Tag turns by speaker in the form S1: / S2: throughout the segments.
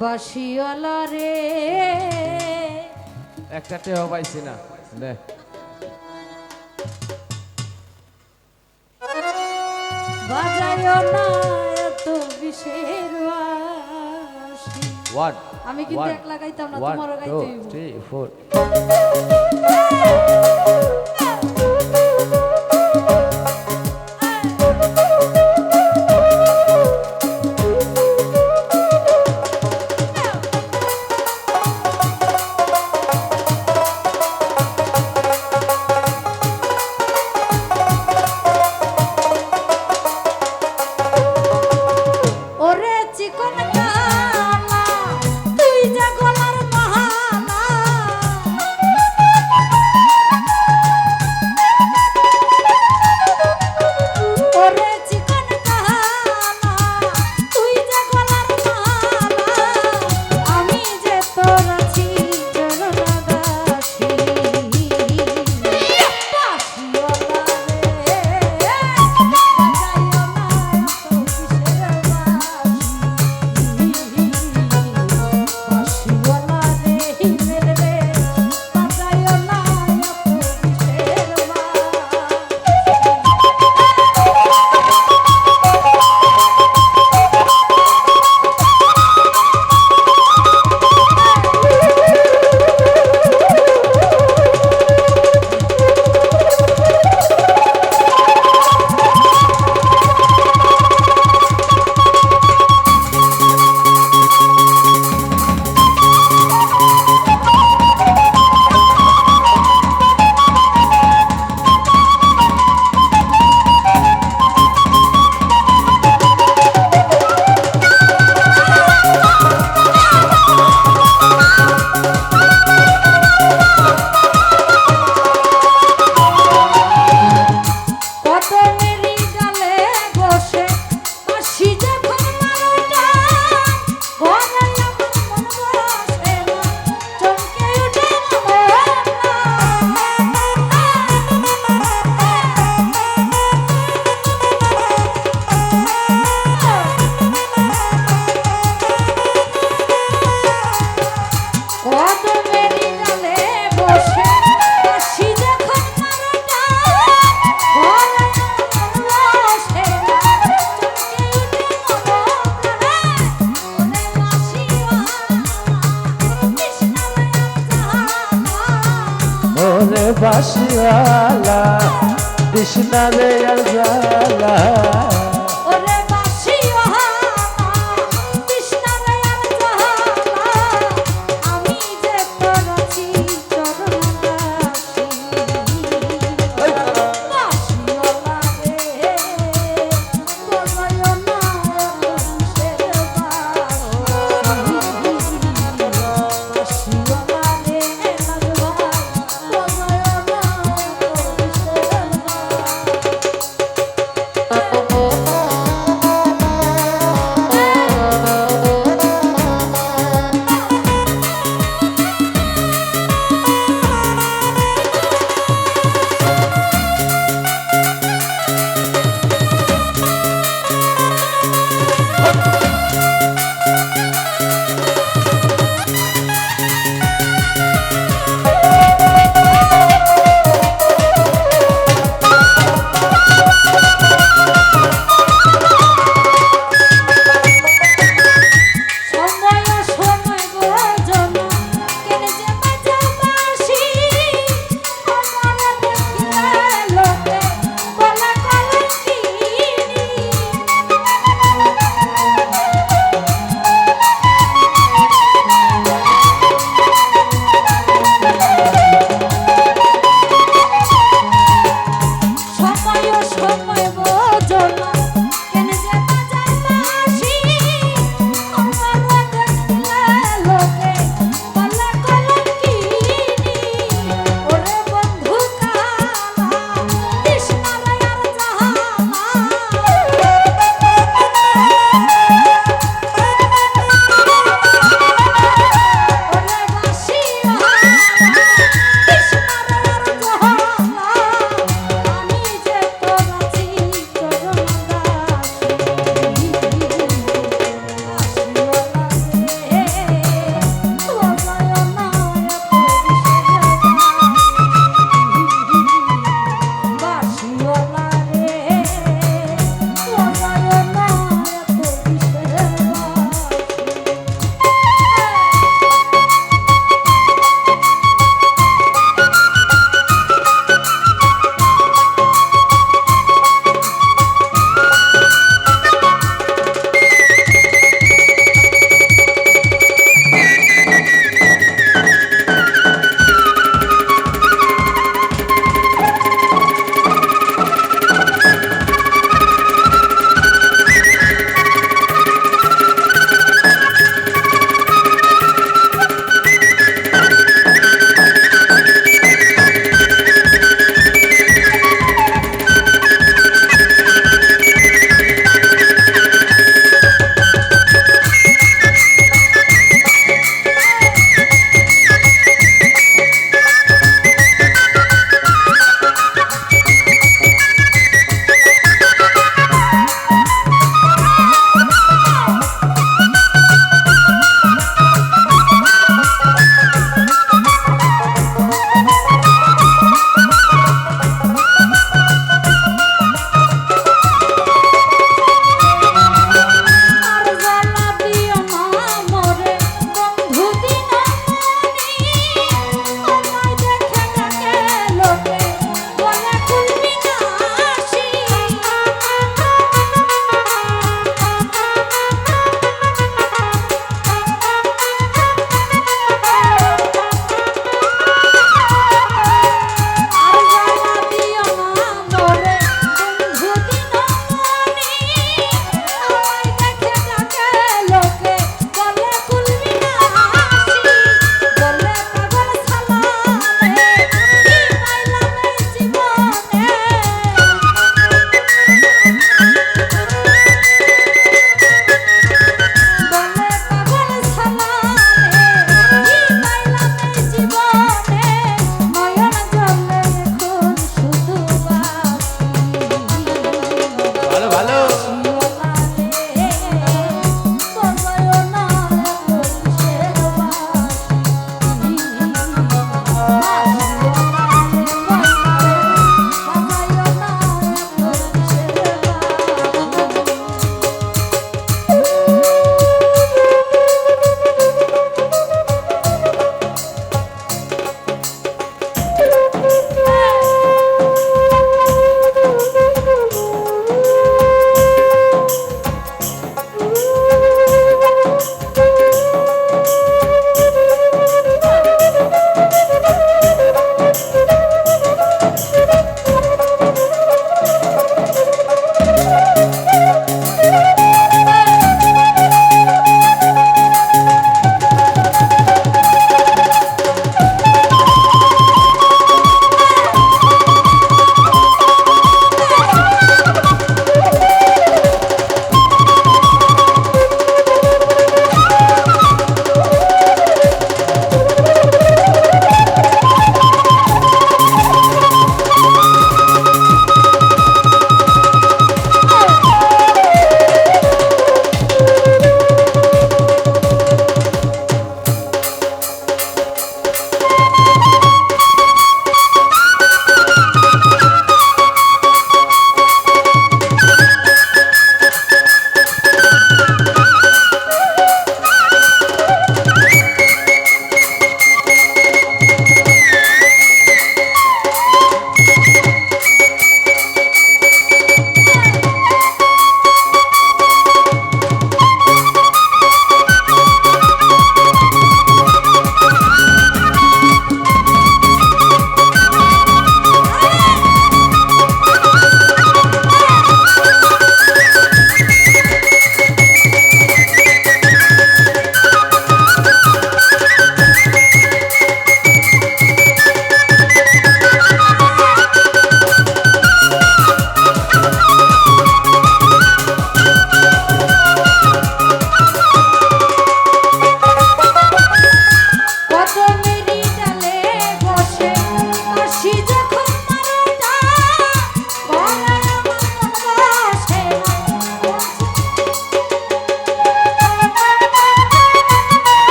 S1: বাসিওয়ালা রে।
S2: একটা টেও পাইছি না দে।
S1: বাজায়ও না এত বিশের
S2: ওয়াট
S1: আমি কিন্তু এক লাগাইতাম না তোমারও গাইতে 3 4 বাসিয়ালা কৃষ্ণা
S2: রে জালা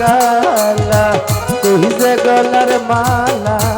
S2: কালা তুই যে গলার মালা।